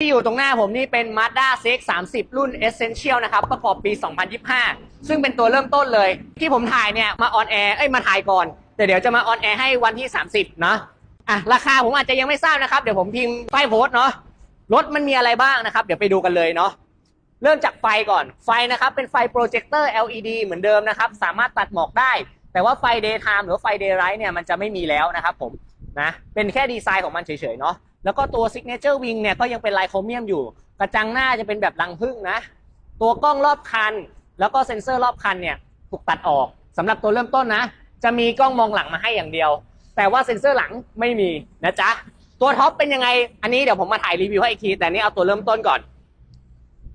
ที่อยู่ตรงหน้าผมนี่เป็น Mazda CX-30 รุ่น Essential นะครับ ประกอบปี 2025 ซึ่งเป็นตัวเริ่มต้นเลย ที่ผมถ่ายเนี่ย มาออนแอร์เอ้ย มาถ่ายก่อน แต่เดี๋ยวจะมาออนแอร์ให้วันที่ 30 เนาะอะ ราคาผมอาจจะยังไม่ทราบนะครับ เดี๋ยวผมพิมพ์ใต้โพสเนาะรถมันมีอะไรบ้างนะครับ เดี๋ยวไปดูกันเลยเนาะเริ่มจากไฟก่อนไฟนะครับ เป็นไฟโปรเจคเตอร์ LED เหมือนเดิมนะครับ สามารถตัดหมอกได้ แต่ว่าไฟ daytime หรือไฟ daylight เนี่ยมันจะไม่มีแล้วนะครับผมนะเป็นแค่ดีไซน์ของมันเฉยๆเนาะ แล้วก็ตัว Signature Wing เนี่ยก็ยังเป็นลายโครเมียมอยู่ กระจังหน้าจะเป็นแบบรังผึ้งนะ ตัวกล้องรอบคัน แล้วก็เซ็นเซอร์รอบคันเนี่ยถูกตัดออกสำหรับตัวเริ่มต้นนะ จะมีกล้องมองหลังมาให้อย่างเดียว แต่ว่าเซ็นเซอร์หลังไม่มีนะจ๊ะ ตัวท็อปเป็นยังไง อันนี้เดี๋ยวผมมาถ่ายรีวิวให้อีกที แต่นี่เอาตัวเริ่มต้นก่อน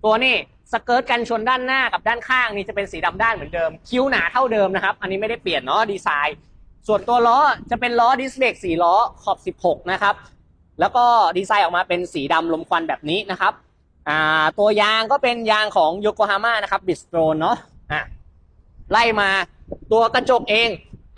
ตัวนี้สเกิร์ตกันชนด้านหน้ากับด้านข้างนี่จะเป็นสีดำด้านเหมือนเดิม คิ้วหนาเท่าเดิมนะครับ อันนี้ไม่ได้เปลี่ยนเนาะดีไซน์ ส่วนตัวล้อจะเป็นล้อดิสเบรกสี่ล้อขอบ 16 นะครับ แล้วก็ดีไซน์ออกมาเป็นสีดำลมควันแบบนี้นะครับอ่าตัวยางก็เป็นยางของโยโกฮาม่านะครับบิสโตรเนาะอะไล่มาตัวกระจกเอง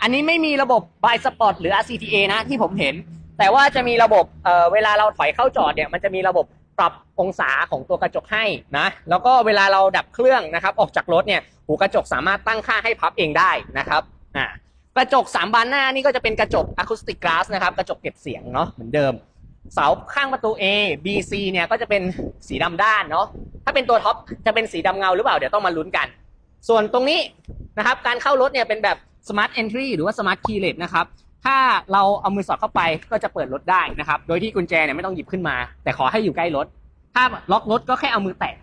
อันนี้ไม่มีระบบบายสปอร์ตหรือ RCTA นะที่ผมเห็น แต่ว่าจะมีระบบเเวลาเราถอยเข้าจอดเนี่ยมันจะมีระบบปรับองศาของตัวกระจกให้นะแล้วก็เวลาเราดับเครื่องนะครับ ออกจากรถเนี่ยหูกระจกสามารถตั้งค่าให้พับเองได้นะครับอ่ากระจกสามบานหน้านี่ก็จะเป็นกระจกอะคูสติกก a าสนะครับกระจกเก็บเสียงเนาะเหมือนเดิม เสาข้างประตู A B C เนี่ยก็จะเป็นสีดำด้านเนาะถ้าเป็นตัวท็อปจะเป็นสีดำเงาหรือเปล่าเดี๋ยวต้องมาลุ้นกัน ส่วนตรงนี้นะครับการเข้ารถเนี่ยเป็นแบบ Smart Entry หรือว่า Smart Keyless นะครับถ้าเราเอามือสอดเข้าไปก็จะเปิดรถได้นะครับ โดยที่กุญแจเนี่ยไม่ต้องหยิบขึ้นมา แต่ขอให้อยู่ใกล้รถ ถ้าล็อกรถก็แค่เอามือแตะ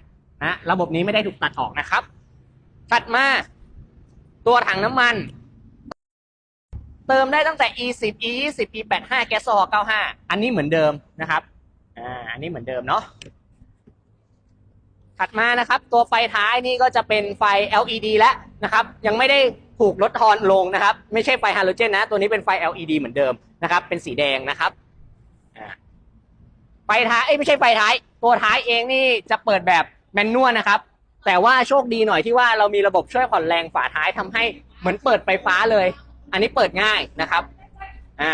นะระบบนี้ไม่ได้ถูกตัดออกนะครับถัดมา ตัวถังน้ำมัน เติมได้ตั้งแต่ E10 E20 E85 แก๊สโซฮอล์95 อันนี้เหมือนเดิมนะครับ อ่า อันนี้เหมือนเดิมเนาะ ถัดมานะครับ ตัวไฟท้ายนี่ก็จะเป็นไฟ LED แล้วนะครับ ยังไม่ได้ถูกลดทอนลงนะครับ ไม่ใช่ไฟฮาโลเจนนะ ตัวนี้เป็นไฟ LED เหมือนเดิมนะครับ เป็นสีแดงนะครับอ่าไฟท้ายเอ้ยไม่ใช่ไฟท้าย ตัวท้ายเองนี่จะเปิดแบบแมนนวลนะครับ แต่ว่าโชคดีหน่อยที่ว่าเรามีระบบช่วยผ่อนแรงฝาท้ายทำให้เหมือนเปิดไฟฟ้าเลย อันนี้เปิดง่ายนะครับอ่า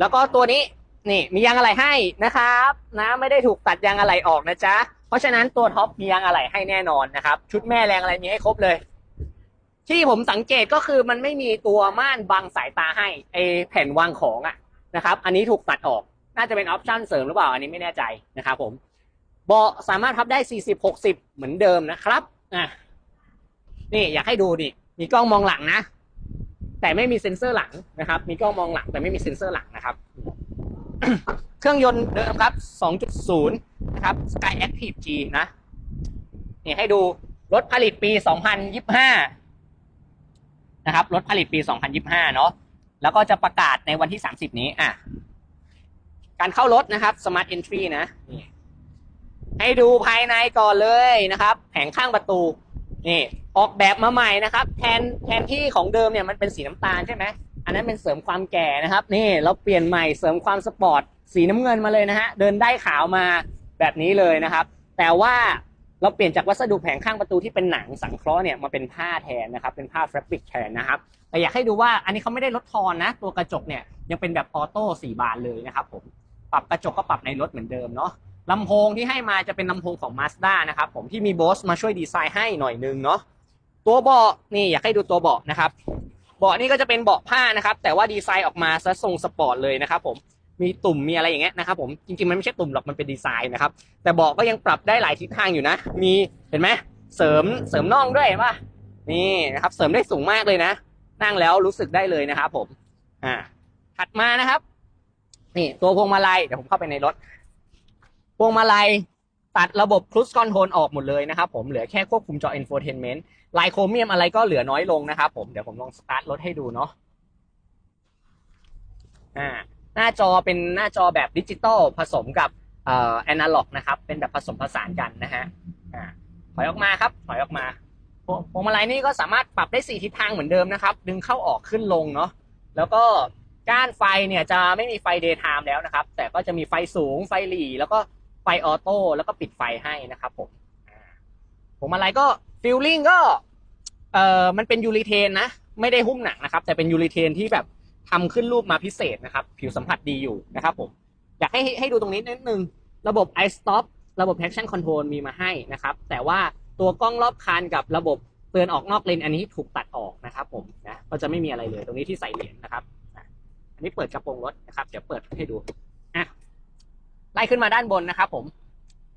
แล้วก็ตัวนี้นี่มียางอะไหล่ให้นะครับนะไม่ได้ถูกตัดยางอะไหล่ออกนะจ๊ะเพราะฉะนั้นตัวท็อปมียางอะไหล่ให้แน่นอนนะครับ ชุดแม่แรงอะไรมีให้ครบเลย ที่ผมสังเกตก็คือมันไม่มีตัวม่านบังสายตาให้ไอแผ่นวางของอะนะครับ อันนี้ถูกตัดออกน่าจะเป็นออปชั่นเสริมหรือเปล่าอันนี้ไม่แน่ใจนะครับผมเบาะสามารถพับได้ 40 60 เหมือนเดิมนะครับอะนี่อยากให้ดูดิมีกล้องมองหลังนะ แต่ไม่มีเซ็นเซอร์หลังนะครับ มีกล้องมองหลังแต่ไม่มีเซ็นเซอร์หลังนะครับ เครื่องยนต์เดิมครับ 2.0 นะครับ Sky Active G นะ นี่ให้ดูรถผลิตปี 2025 นะครับ รถผลิตปี 2025 เนาะ แล้วก็จะประกาศในวันที่ 30 นี้ อะ การเข้ารถนะครับ Smart Entry นะนี่ให้ดูภายในก่อนเลยนะครับ แผงข้างประตู นี่ออกแบบมาใหม่นะครับ แทนแทนที่ของเดิมเนี่ยมันเป็นสีน้ำตาลใช่ไหมอันนั้นเป็นเสริมความแก่นะครับ นี่เราเปลี่ยนใหม่เสริมความสปอร์ตสีน้ำเงินมาเลยนะฮะเดินได้ขาวมาแบบนี้เลยนะครับ แต่ว่าเราเปลี่ยนจากวัสดุแผงข้างประตูที่เป็นหนังสังเคราะห์เนี่ยมาเป็นผ้าแทนนะครับ เป็นผ้าแฟบริกแทนนะครับแต่อยากให้ดูว่าอันนี้เขาไม่ได้ลดทอนนะ ตัวกระจกเนี่ยยังเป็นแบบออโต้สี่บานเลยนะครับผมปรับกระจกก็ปรับในรถเหมือนเดิมเนาะ ลำโพงที่ให้มาจะเป็นลำโพงของ Mazda นะครับผมที่มี Bose มาช่วยดีไซน์ให้หน่อยนึงเนาะตัวเบาะนี่อยากให้ดูตัวเบาะนะครับเบาะนี่ก็จะเป็นเบาะผ้านะครับ แต่ว่าดีไซน์ออกมาซะทรงสปอร์ตเลยนะครับผมมีตุ่มมีอะไรอย่างเงี้ยนะครับผมจริงๆมันไม่ใช่ตุ่มหรอกมันเป็นดีไซน์นะครับ แต่เบาะก็ยังปรับได้หลายทิศทางอยู่นะ มีเห็นไหมเสริมเสริมน่องด้วยเห็นปะนี่นะครับเสริมได้สูงมากเลยนะ นั่งแล้วรู้สึกได้เลยนะครับผมอ่าถัดมานะครับ นี่ตัวพวงมาลัยเดี๋ยวผมเข้าไปในรถ พวงมาลัยตัดระบบ Cruise Control ออกหมดเลยนะครับผมเหลือแค่ควบคุมจอ Infotainment ลายโครเมียมอะไรก็เหลือน้อยลงนะครับผมเดี๋ยวผมลองสตาร์ทรถให้ดูเนาะอ่าหน้าจอเป็นหน้าจอแบบดิจิตอลผสมกับเอ่อแอนาล็อกนะครับเป็นแบบผสมผสานกันนะฮะอ่าถอยออกมาครับถอยออกมาพวงมาลัยนี่ก็สามารถปรับได้สี่ทิศทางเหมือนเดิมนะครับ ดึงเข้าออกขึ้นลงเนาะแล้วก็ก้านไฟเนี่ยจะไม่มีไฟ daytime แล้วนะครับ แต่ก็จะมีไฟสูงไฟหลีแล้วก็ ไฟออโต้แล้วก็ปิดไฟให้นะครับผมผมอะไรก็ฟิลลิ่งก็เอ่อมันเป็นยูริเทนนะ ไม่ได้หุ้มหนังนะครับ แต่เป็นยูริเทนที่แบบทำขึ้นรูปมาพิเศษนะครับ ผิวสัมผัสดีอยู่นะครับผม อยากให้ให้ดูตรงนี้นิดนึง ระบบ i stop ระบบ traction control มีมาให้นะครับ แต่ว่าตัวกล้องรอบคันกับระบบเตือนออกนอกเลนอันนี้ถูกตัดออกนะครับผมนะก็จะไม่มีอะไรเลยตรงนี้ที่ใส่เหรียญนะครับอันนี้เปิดกระโปรงรถนะครับ เดี๋ยวเปิดให้ดู ไล่ขึ้นมาด้านบนนะครับผม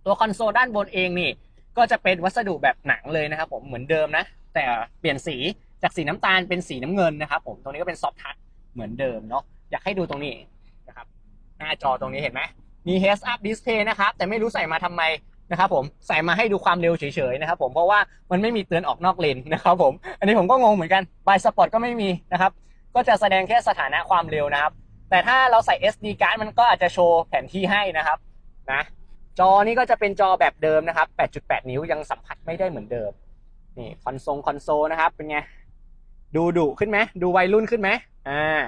ตัวคอนโซลด้านบนเองนี่ ก็จะเป็นวัสดุแบบหนังเลยนะครับผมเหมือนเดิมนะ แต่เปลี่ยนสีจากสีน้ำตาลเป็นสีน้ำเงินนะครับผมตรงนี้ก็เป็นซอฟทัชเหมือนเดิมเนาะอยากให้ดูตรงนี้นะครับหน้าจอตรงนี้เห็นไหมมี heads up display นะครับแต่ไม่รู้ใส่มาทำไมนะครับผมใส่มาให้ดูความเร็วเฉยๆนะครับผมเพราะว่ามันไม่มีเตือนออกนอกเลนนะครับผมอันนี้ผมก็งงเหมือนกันบายสปอร์ตก็ไม่มีนะครับก็จะแสดงแค่สถานะความเร็วนะครับ แต่ถ้าเราใส่ SD card มันก็อาจจะโชว์แผนที่ให้นะครับนะจอนี้ก็จะเป็นจอแบบเดิมนะครับ 8.8 นิ้วยังสัมผัสไม่ได้เหมือนเดิม นี่คอนโซลคอนโซลนะครับ เป็นไง ดูดุขึ้นไหมดูวัยรุ่นขึ้นไหมอ่า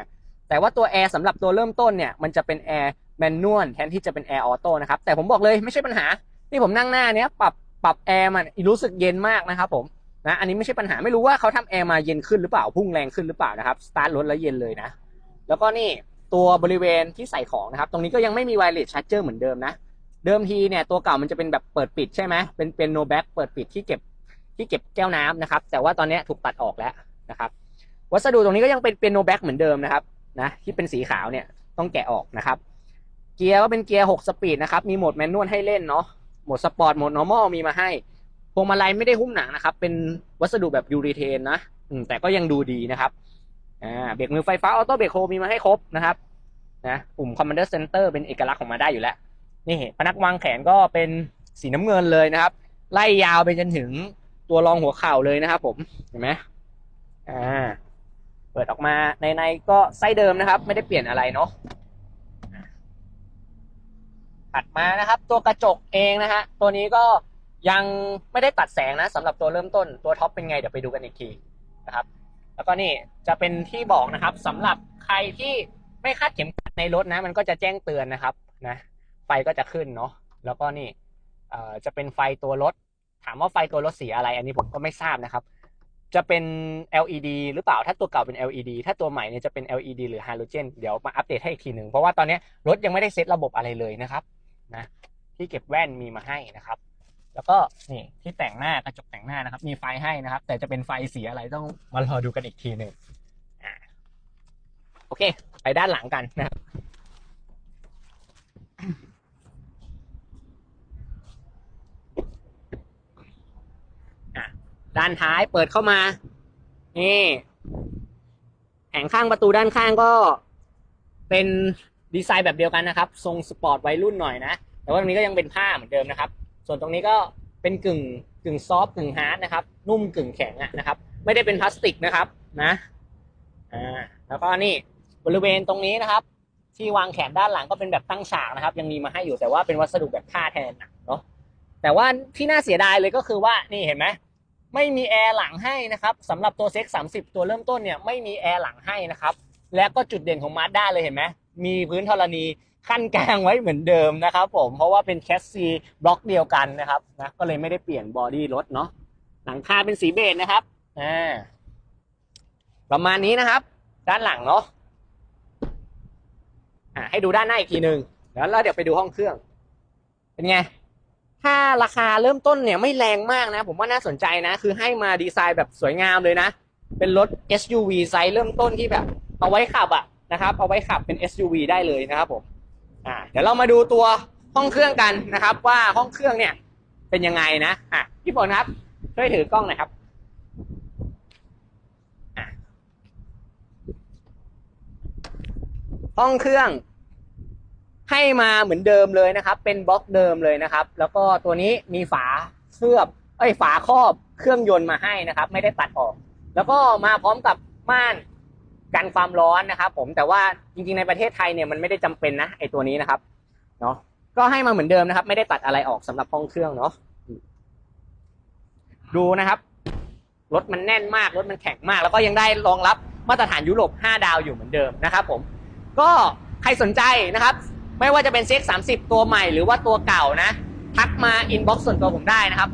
แต่ว่าตัวแอร์สำหรับตัวเริ่มต้นเนี่ย มันจะเป็นแอร์แมนนวลแทนที่จะเป็นแอร์ออโต้นะครับ แต่ผมบอกเลยไม่ใช่ปัญหาที่ผมนั่งหน้าเนี้ยปรับปรับแอร์มันรู้สึกเย็นมากนะครับผม นะ อันนี้ไม่ใช่ปัญหา ไม่รู้ว่าเขาทำแอร์มาเย็นขึ้นหรือเปล่า พุ่งแรงขึ้นหรือเปล่านะครับ สตาร์ทรถแล้วเย็นเลยนะ แล้วก็นี่ ตัวบริเวณที่ใส่ของนะครับ ตรงนี้ก็ยังไม่มีไวเลสชาร์จเจอร์เหมือนเดิมนะ เดิมทีเนี่ยตัวเก่ามันจะเป็นแบบเปิดปิดใช่ไหมเป็นเป็นโนแบ็กเปิดปิดที่เก็บที่เก็บแก้วน้ำนะครับ แต่ว่าตอนนี้ถูกตัดออกแล้วนะครับ วัสดุตรงนี้ก็ยังเป็นเป็นโนแบ็กเหมือนเดิมนะครับนะที่เป็นสีขาวเนี่ยต้องแกะออกนะครับ เกียร์ก็เป็นเกียร์ 6 สปีดนะครับ มีโหมดแมนนวลให้เล่นเนาะ โหมดสปอร์ต โหมดนอร์มอลมีมาให้ พวงมาลัยไม่ได้หุ้มหนังนะครับ เป็นวัสดุแบบยูรีเทนนะแต่ก็ยังดูดีนะครับ อ่าเบรกมือไฟฟ้าออโต้เบรกโฮมีมาให้ครบนะครับนะปุ่ม Commander Center เป็นเอกลักษณ์ของมาได้อยู่แล้ว นี่พนักวางแขนก็เป็นสีน้ำเงินเลยนะครับ ไล่ยาวไปจนถึงตัวรองหัวเข่าเลยนะครับผมเห็นไหมอ่าเปิดออกมาในในก็ไส้เดิมนะครับ ไม่ได้เปลี่ยนอะไรเนาะถัดมานะครับ ตัวกระจกเองนะฮะตัวนี้ก็ยังไม่ได้ตัดแสงนะสำหรับตัวเริ่มต้นตัวท็อปเป็นไงเดี๋ยวไปดูกันอีกทีนะครับ แล้วก็นี่จะเป็นที่บอกนะครับสำหรับใครที่ไม่คาดเข็มขัดในรถนะ มันก็จะแจ้งเตือนนะครับนะไฟก็จะขึ้นเนาะแล้วก็นี่เอ่อจะเป็นไฟตัวรถ ถามว่าไฟตัวรถสีอะไร อันนี้ผมก็ไม่ทราบนะครับ จะเป็น LED หรือเปล่าถ้าตัวเก่าเป็น LED ถ้าตัวใหม่เนี่ยจะเป็น LED หรือฮาโลเจนเดี๋ยวมาอัปเดตให้อีกทีหนึ่งเพราะว่าตอนนี้รถยังไม่ได้เซตระบบอะไรเลยนะครับนะที่เก็บแว่นมีมาให้นะครับ แล้วก็นี่ที่แต่งหน้ากระจกแต่งหน้านะครับ มีไฟให้นะครับ แต่จะเป็นไฟสีอะไรต้องมารอดูกันอีกทีหนึ่งโอเค ไปด้านหลังกันนะครับด้านท้ายเปิดเข้ามา นี่แผงข้างประตูด้านข้างก็เป็นดีไซน์แบบเดียวกันนะครับ ทรงสปอร์ตวัยรุ่นหน่อยนะ แต่ว่าตรงนี้ก็ยังเป็นผ้าเหมือนเดิมนะครับ ส่วนตรงนี้ก็เป็นกึ่งกึ่งซอฟต์กึ่งฮาร์ดนะครับ นุ่มกึ่งแข็งอะนะครับ ไม่ได้เป็นพลาสติกนะครับนะอ่าแล้วก็นี่บริเวณตรงนี้นะครับ ที่วางแขนด้านหลังก็เป็นแบบตั้งฉากนะครับ ยังมีมาให้อยู่แต่ว่าเป็นวัสดุแบบผ้าแทนนังเนาะแต่ว่าที่น่าเสียดายเลยก็คือว่านี่เห็นไหมไม่มีแอร์หลังให้นะครับสำหรับตัวเซ็ก30ตัวเริ่มต้นเนี่ยไม่มีแอร์หลังให้นะครับ และก็จุดเด่นของมาด้าเลยเห็นไหมมีพื้นธรณี ขั้นกลางไว้เหมือนเดิมนะครับผมเพราะว่าเป็นแคสซีบล็อกเดียวกันนะครับนะก็เลยไม่ได้เปลี่ยนบอดี้รถเนาะหลังคาเป็นสีเบจนะครับอ่าประมาณนี้นะครับ ด้านหลังเนาะอ่าให้ดูด้านหน้าอีกทีหนึ่งแล้วเราเดี๋ยวไปดูห้องเครื่อง เป็นไง ถ้าราคาเริ่มต้นเนี่ยไม่แรงมากนะ ผมว่าน่าสนใจนะ คือให้มาดีไซน์แบบสวยงามเลยนะ เป็นรถ SUV ไซส์เริ่มต้นที่แบบ เอาไว้ขับอะนะครับ เอาไว้ขับเป็น SUV ได้เลยนะครับผม อ่าเดี๋ยวเรามาดูตัวห้องเครื่องกันนะครับ ว่าห้องเครื่องเนี่ยเป็นยังไงนะอะพี่ฝนครับ ช่วยถือกล้องหน่อยครับห้องเครื่องให้มาเหมือนเดิมเลยนะครับ เป็นบล็อกเดิมเลยนะครับ แล้วก็ตัวนี้มีฝาเคลือบเอ้ยฝาครอบเครื่องยนต์มาให้นะครับ ไม่ได้ตัดออก แล้วก็มาพร้อมกับม่าน กันความร้อนนะครับ ผมแต่ว่าจริงๆในประเทศไทยเนี่ยมันไม่ได้จำเป็นนะไอตัวนี้นะครับเนาะก็ให้มาเหมือนเดิมนะครับ ไม่ได้ตัดอะไรออกสำหรับห้องเครื่องเนาะดูนะครับรถมันแน่นมากรถมันแข็งมาก แล้วก็ยังได้รองรับมาตรฐานยุโรป 5 ดาวอยู่เหมือนเดิมนะครับผมก็ใครสนใจนะครับ ไม่ว่าจะเป็นเซ็ก30 ตัวใหม่หรือว่าตัวเก่านะ ทักมาอินบ็อกซ์ส่วนตัวผมได้นะครับ